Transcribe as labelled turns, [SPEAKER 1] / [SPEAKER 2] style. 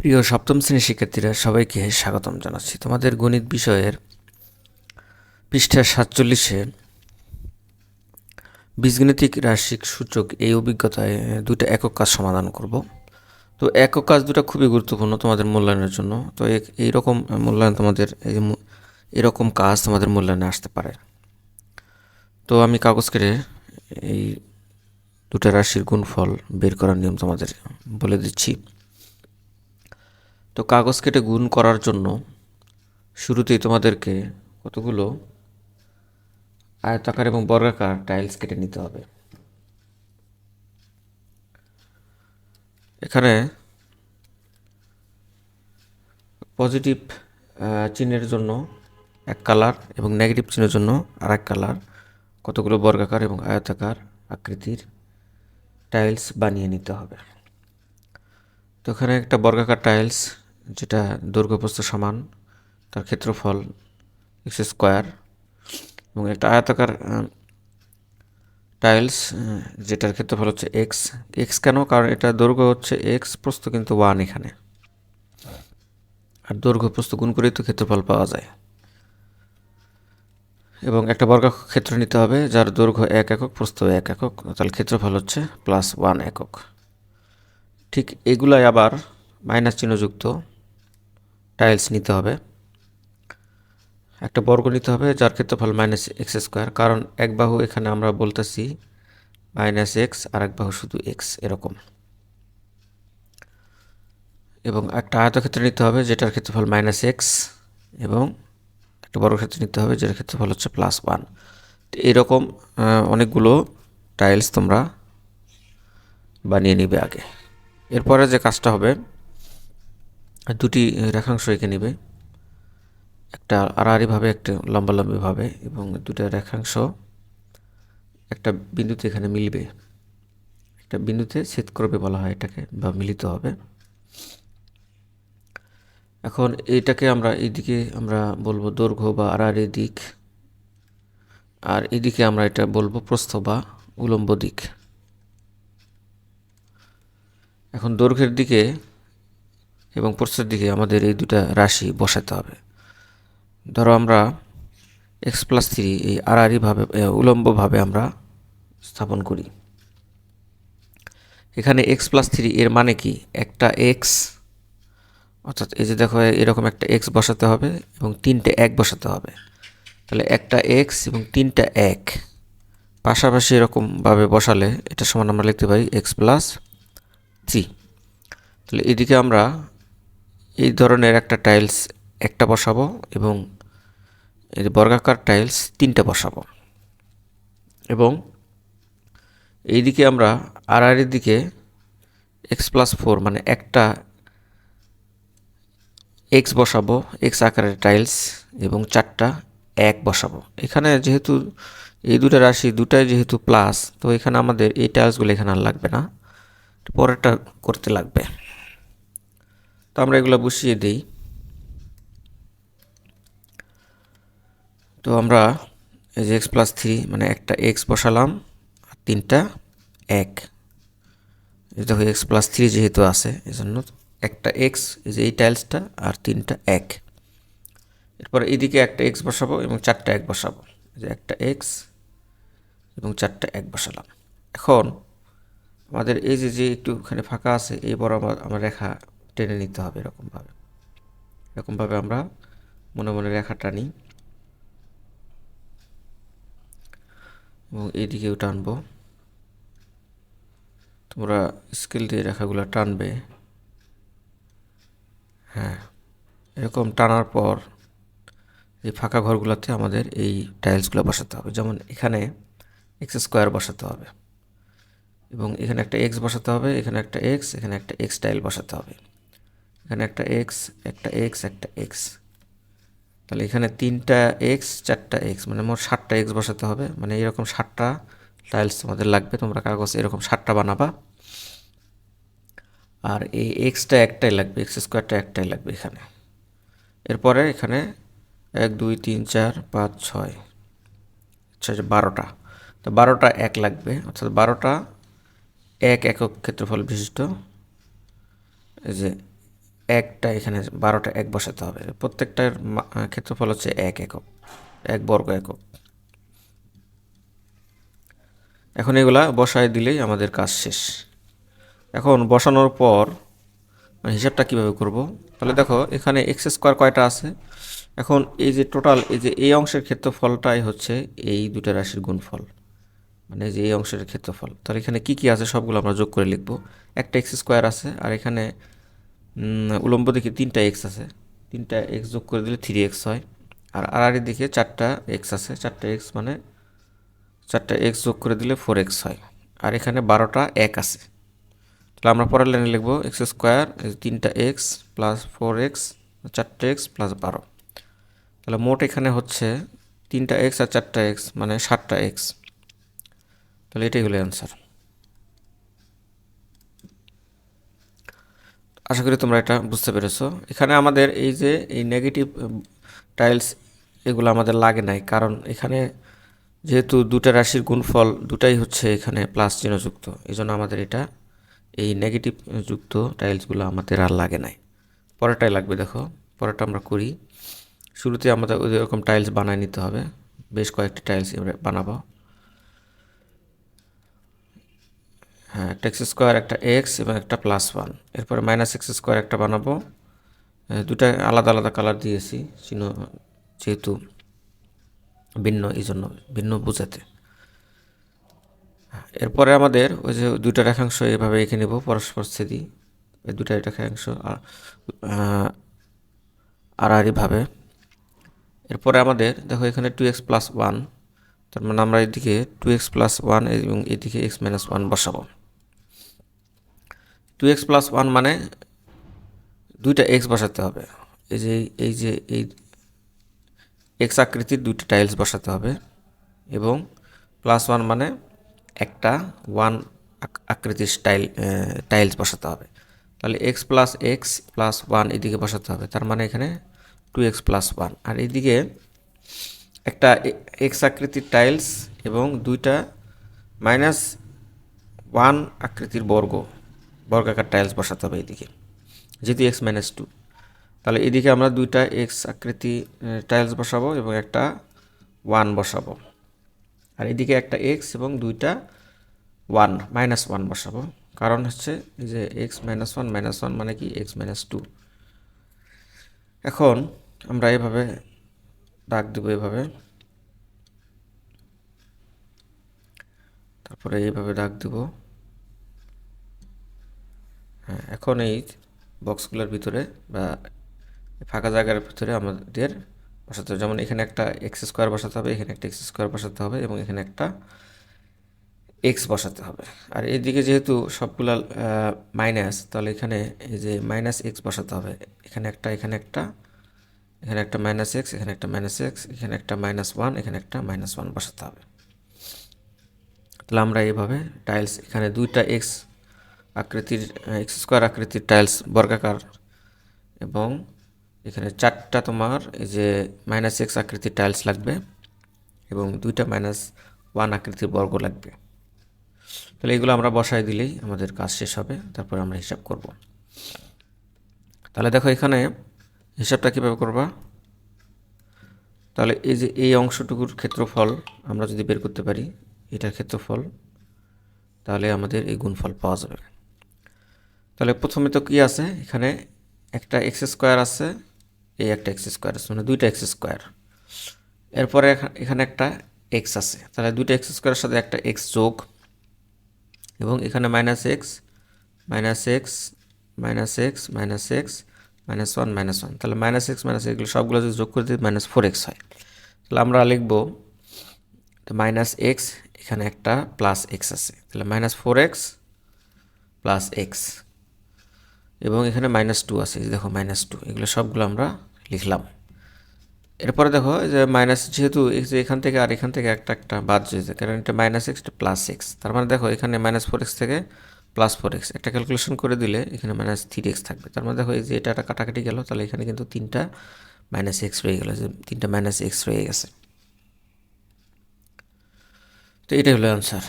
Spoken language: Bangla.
[SPEAKER 1] প্রিয় সপ্তম শ্রেণির শিক্ষার্থীরা, সবাইকে স্বাগতম জানাচ্ছি। তোমাদের গণিত বিষয়ের পৃষ্ঠা সাতচল্লিশে বীজগণিতিক রাশিক সূচক এই অভিজ্ঞতায় দুটো একক কাজ সমাধান করব। তো একক কাজ দুটো খুবই গুরুত্বপূর্ণ তোমাদের মূল্যায়নের জন্য। তো এই- এইরকম মূল্যায়ন তোমাদের এরকম কাজ তোমাদের মূল্যায়নে আসতে পারে। তো আমি কাগজ কেটে এই দুটো রাশির গুণফল বের করার নিয়ম তোমাদের বলে দিচ্ছি। তো কাগজ কেটে গুণ করার জন্য শুরুতেই তোমাদেরকে কতগুলো আয়তাকার এবং বর্গাকার টাইলস কেটে নিতে হবে। এখানে পজিটিভ চিহ্নের জন্য এক কালার এবং নেগেটিভ চিহ্নের জন্য আর এক কালার কতগুলো বর্গাকার এবং আয়তাকার আকৃতির টাইলস বানিয়ে নিতে হবে। তো এখানে একটা বর্গাকার টাইলস যেটা দৈর্ঘ্যপ্রস্থ সমান, তার ক্ষেত্রফল এক্স স্কোয়ার এবং একটা আয়তাকার টাইলস যেটার ক্ষেত্রফল হচ্ছে এক্স এক্স কেন? কারণ এটা দৈর্ঘ্য হচ্ছে এক্স প্রস্থ কিন্তু ওয়ান এখানে। আর দৈর্ঘ্য, প্রস্থ গুণ করেই তো ক্ষেত্রফল পাওয়া যায়। এবং একটা বর্গক্ষেত্র নিতে হবে, যার দৈর্ঘ্য এক একক, প্রস্থ এক একক, তাহলে ক্ষেত্রফল হচ্ছে প্লাস ওয়ান একক। ঠিক এগুলাই আবার মাইনাস চিহ্নযুক্ত। টাইলস নিতে হবে। একটা বর্গ নিতে হবে, যার ক্ষেত্রফল মাইনাস এক্স স্কোয়ার কারণ এক বাহু এখানে আমরা বলতেছি মাইনাস এক্স আর এক বাহু শুধু এক্স এরকম। এবং একটা আয়তক্ষেত্র নিতে হবে, যেটার ক্ষেত্রফল মাইনাস এক্স এবং একটা বর্গক্ষেত্র নিতে হবে, যেটার ক্ষেত্রফল হচ্ছে প্লাস ওয়ান এরকম অনেকগুলো টাইলস তোমরা বানিয়ে নিবে আগে। এরপরে যে কাজটা হবে দুটি রেখাংশ এঁকে নিবে। একটা আড়াআড়িভাবে, একটা লম্বা লম্বালম্বিভাবে, এবং দুটো রেখাংশ একটা বিন্দুতে এখানে মিলবে। একটা বিন্দুতে ছেদ করবে বলা হয় এটাকে, বা মিলিত হবে। এখন এটাকে আমরা এইদিকে আমরা বলব দৈর্ঘ্য বা আড়াআড়ি দিক, আর এদিকে আমরা এটা বলব প্রস্থ বা উলম্ব দিক। এখন দৈর্ঘ্যের দিকে এবং প্রস্থের দিকে আমাদের এই দুটা রাশি বসাতে হবে। ধরো আমরা এক্স প্লাস থ্রি এই আড়াআড়িভাবে উলম্বভাবে আমরা স্থাপন করি। এখানে এক্স প্লাস থ্রি এর মানে কি? একটা এক্স অর্থাৎ এই যে দেখো, এরকম একটা এক্স বসাতে হবে এবং তিনটে এক বসাতে হবে। তাহলে একটা এক্স এবং তিনটা এক। পাশাপাশি এরকমভাবে বসালে এটা সমান আমরা লিখতে পারি এক্স প্লাস থ্রি তাহলে এদিকে আমরা এই ধরনের একটা টাইলস একটা বসাবো এবং এই যে বর্গাকার টাইলস তিনটা বসাবো। এবং এইদিকে আমরা আর আড়াআড়ির দিকে এক্স প্লাস ফোর মানে একটা এক্স বসাবো এক্স আকারের টাইলস এবং চারটা এক বসাবো। এখানে যেহেতু এই দুটো রাশি দুটাই যেহেতু প্লাস তো এখানে আমাদের এই টাইলসগুলো এখানে আর লাগবে না। পরেরটা করতে লাগবে। আমরা এগুলো বসিয়ে দিই। তো আমরা এই যে এক্স প্লাস থ্রি মানে একটা এক্স বসালাম, আর তিনটা এক। এই দেখো এক্স প্লাস থ্রি যেহেতু আছে এই জন্য একটা এক্স এই যে এই টাইলসটা আর তিনটা এক। এরপর এদিকে একটা এক্স বসাবো এবং চারটা এক বসাবো। যে একটা এক্স এবং চারটা এক বসালাম। এখন আমাদের এই যে যে একটুখানি ফাঁকা আছে, এই আমার আমার রেখা টেনে নিতে হবে এরকমভাবে। এরকমভাবে আমরা মনে মনে রেখা টানি। এবং এদিকেও টানব। তোমরা স্কেল দিয়ে রেখাগুলো টানবে। হ্যাঁ এরকম টানার পর এই ফাঁকা ঘরগুলোতে আমাদের এই টাইলসগুলো বসাতে হবে। যেমন এখানে এক্স স্কোয়ার বসাতে হবে। এবং এখানে একটা এক্স বসাতে হবে, এখানে একটা এক্স, এখানে একটা এক্স টাইল বসাতে হবে। এখানে একটা এক্স একটা এক্স একটা এক্স তাহলে এখানে তিনটা এক্স চারটা এক্স মানে মোট ষাটটা এক্স বসাতে হবে। মানে এরকম ষাটটা টাইলস তোমাদের লাগবে, তোমরা কাগজ এরকম ষাটটা বানাবা। আর এই এক্সটা একটাই লাগবে এক্স স্কোয়ারটা একটাই লাগবে এখানে। এরপরে এখানে এক, দুই, তিন, চার, পাঁচ, ছয়। আচ্ছা যে বারোটা। তো বারোটা এক লাগবে, অর্থাৎ বারোটা এক একক ক্ষেত্রফল বিশিষ্ট। এই যে একটা এখানে বারোটা এক বসাতে হবে। প্রত্যেকটার ক্ষেত্রফল হচ্ছে এক একক, এক বর্গ একক। এখন এগুলা বসায় দিলেই আমাদের কাজ শেষ। এখন বসানোর পর মানে হিসাবটা কীভাবে করব? তাহলে দেখো, এখানে এক্স স্কোয়ার কয়টা আছে? এখন এই যে টোটাল, এই যে এই অংশের ক্ষেত্রফলটাই হচ্ছে এই দুটো রাশির গুণফল। মানে যে এই অংশের ক্ষেত্রফল। তাহলে এখানে কি কি আছে সবগুলো আমরা যোগ করে লিখব। একটা এক্স স্কোয়ার আছে আর এখানে উলম্ব দিকে তিনটা এক্স আছে। তিনটা এক্স যোগ করে দিলে থ্রি এক্স হয়। আর আড়াআড়ি দিকে চারটা এক্স আছে। চারটা এক্স মানে চারটা এক্স যোগ করে দিলে ফোর এক্স হয়। আর এখানে বারোটা এক আছে। তাহলে আমরা পরের লাইনে লিখব এক্স স্কোয়ার তিনটা এক্স প্লাস ফোর এক্স চারটে এক্স প্লাস বারো। তাহলে মোট এখানে হচ্ছে তিনটা এক্স আর চারটা এক্স মানে ষাটটা এক্স তাহলে এটাই হলো অ্যান্সার আশা করি তোমরা এটা বুঝতে পেরেছ। এখানে আমাদের এই যে, এই নেগেটিভ টাইলস এগুলো আমাদের লাগে নাই। কারণ এখানে যেহেতু দুটা রাশির গুণফল, দুটাই হচ্ছে এখানে প্লাস চিহ্নযুক্ত। এই জন্য আমাদের এটা, এই নেগেটিভ যুক্ত টাইলসগুলো আমাদের আর লাগে নাই। পরেরটাই লাগবে, দেখো। পরেরটা আমরা করি। শুরুতে আমাদের ওই রকম টাইলস বানায় নিতে হবে। বেশ কয়েকটি টাইলস এবারে বানাবো। হ্যাঁ একটা এক্স স্কোয়ার একটা এক্স এবং একটা প্লাস ওয়ান এরপরে মাইনাস এক্স স্কোয়ার একটা বানাবো। দুটা আলাদা আলাদা কালার দিয়েছি, চিহ্ন, যেহেতু ভিন্ন এই জন্য ভিন্ন বোঝাতে। এরপরে আমাদের ওই যে দুইটা রেখাংশ এভাবে এঁকে নেব, পরস্পর ছেদি, এই দুটা রেখাংশ আড়াআড়িভাবে। এরপরে আমাদের দেখো এখানে টু এক্স প্লাস ওয়ান তার মানে আমরা এদিকে টু এক্স প্লাস ওয়ান এবং এদিকে এক্স মাইনাস ওয়ান বসাবো। টু এক্স প্লাস ওয়ান মানে দুইটা এক্স বসাতে হবে। এই যে এই যে, এই এক্স আকৃতির দুইটা টাইলস বসাতে হবে এবং প্লাস ওয়ান মানে একটা ওয়ান আকৃতির স্টাইল টাইলস বসাতে হবে। তাহলে x plus x plus one এদিকে বসাতে হবে, তার মানে এখানে টু এক্স প্লাস ওয়ান আর এদিকে একটা এক্স আকৃতির টাইলস এবং দুইটা মাইনাস ওয়ান আকৃতির বর্গ। বর্গাকার টাইলস বসাতে হবে এদিকে। যেহেতু এক্স মাইনাস টু তাহলে এদিকে আমরা দুইটা এক্স আকৃতি টাইলস বসাবো এবং একটা ওয়ান বসাবো। আর এদিকে একটা এক্স এবং দুইটা ওয়ান মাইনাস ওয়ান বসাবো। কারণ হচ্ছে যে x minus one minus one মানে কি? এক্স মাইনাস টু এখন আমরা এভাবে ডাক দেবো এভাবে। তারপরে এইভাবে ডাক দেব। হ্যাঁ এখন এই বক্সগুলোর ভিতরে বা ফাঁকা জায়গার ভিতরে আমাদের বসাতে হবে। যেমন এখানে একটা এক্স স্কোয়ার বসাতে হবে, এখানে একটা এক্স স্কোয়ার বসাতে হবে এবং এখানে একটা এক্স বসাতে হবে। আর এদিকে যেহেতু সবগুলা মাইনাস তাহলে এখানে এই যে মাইনাস এক্স বসাতে হবে। এখানে একটা এখানে একটা এখানে একটা মাইনাস এক্স এখানে একটা মাইনাস এক্স এখানে একটা মাইনাস ওয়ান এখানে একটা মাইনাস ওয়ান বসাতে হবে। তাহলে আমরা এইভাবে টাইলস এখানে দুইটা এক্স আকৃতির এক্স স্কোয়ার আকৃতির টাইলস বর্গাকার এবং এখানে চারটা তোমার এই যে মাইনাস এক্স আকৃতির টাইলস লাগবে এবং দুইটা মাইনাস ওয়ান আকৃতির বর্গ লাগবে। তাহলে এগুলো আমরা বসায় দিলেই আমাদের কাজ শেষ হবে, তারপর আমরা হিসাব করব। তাহলে দেখো এখানে হিসাবটা কীভাবে করবা? তাহলে এই যে এই অংশটুকুর ক্ষেত্রফল আমরা যদি বের করতে পারি, এটার ক্ষেত্রফল, তাহলে আমাদের এই গুণফল পাওয়া যাবে। তাহলে প্রথমে তো কি আছে? এখানে একটা এক্স স্কোয়ার আছে, এই একটা এক্স স্কোয়ার আছে মানে দুইটা এক্স স্কোয়ার এরপরে এখা- এখানে একটা এক্স আছে, তাহলে দুইটা এক্স স্কোয়ারের সাথে একটা এক্স যোগ, এবং এখানে minus x minus x minus x minus x minus one minus one তাহলে মাইনাস এক্স মাইনাস এগুলো সবগুলো যদি যোগ করে দিই মাইনাস ফোর এক্স হয়। তাহলে আমরা লিখব মাইনাস এক্স এখানে একটা প্লাস এক্স আছে। তাহলে minus four x plus x এবং এখানে মাইনাস টু আছে দেখো মাইনাস টু এগুলো সবগুলো আমরা লিখলাম। এরপরে দেখো যে মাইনাস যেহেতু এখান থেকে আর এখান থেকে একটা একটা বাদ যেতে কারণ এটা মাইনাস এক্স এটা প্লাস এক্স তার মানে দেখো, এখানে মাইনাস ফোর এক্স থেকে প্লাস ফোর এক্স একটা ক্যালকুলেশন করে দিলে এখানে মাইনাস থ্রি এক্স থাকবে। তার মানে দেখো, এই যে এটা একটা কাটাকাটি গেল, তাহলে এখানে কিন্তু তিনটা মাইনাস এক্স রয়ে গেল, যে তিনটা মাইনাস এক্স রয়ে গেছে। তো এটাই হলো অ্যান্সার